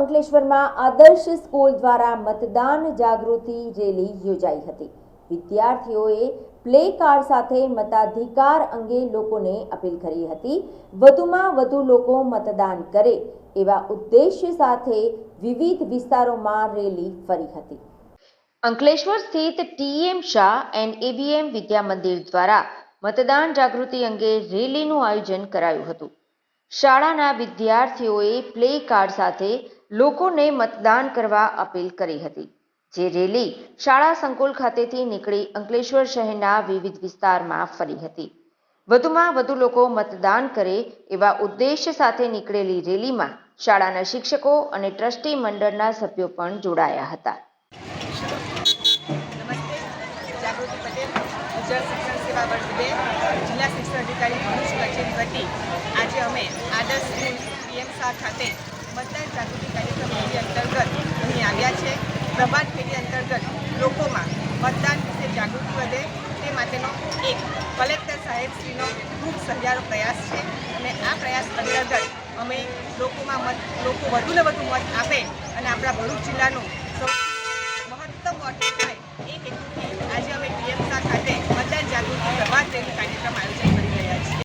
અંકલેશ્વરમાં આદર્શ સ્કૂલ દ્વારા મતદાન જાગૃતિ રેલી યોજાઈ હતી. વિદ્યાર્થીઓએ પ્લે કાર્ડ સાથે મતાધિકાર અંગે લોકોને અપીલ કરી હતી. વધુમાં વધુ લોકો મતદાન કરે એવા ઉદ્દેશ્ય સાથે વિવિધ વિસ્તારોમાં રેલી ફરી હતી. અંકલેશ્વર સ્થિત T M Shah and A B M Vidya Mandir દ્વારા મતદાન જાગૃતિ અંગે રેલીનું આયોજન કરાયું હતું. શાળાના વિદ્યાર્થીઓએ પ્લે કાર્ડ સાથે લોકોને મતદાન કરવા અપીલ કરી હતી. જે રેલી શાળા સંકુલ ખાતેથી નીકળી અંકલેશ્વર શહેરના વિવિધ વિસ્તારમાં ફરી હતી. વધુમાં વધુ લોકો મતદાન કરે એવા ઉદ્દેશ્ય સાથે નીકળેલી રેલીમાં શાળાના શિક્ષકો અને ટ્રસ્ટી મંડળના સભ્યો પણ જોડાયા હતા. જિલ્લા શિક્ષણ અધિકારી આજે અમે આદર્શ સ્કૂલ પીએમ શાહ ખાતે મતદાન જાગૃતિ કાર્યક્રમ રેલી અંતર્ગત અહીં આવ્યા છે. પ્રભાત ફેરી અંતર્ગત લોકોમાં મતદાન વિશે જાગૃતિ વધે તે માટેનો એક કલેક્ટર સાહેબશ્રીનો ખૂબ સહિયારો પ્રયાસ છે અને આ પ્રયાસ અંતર્ગત અમે લોકોમાં મત, લોકો વધુને વધુ મત આપે અને આપણા ભરૂચ જિલ્લાનું સૌ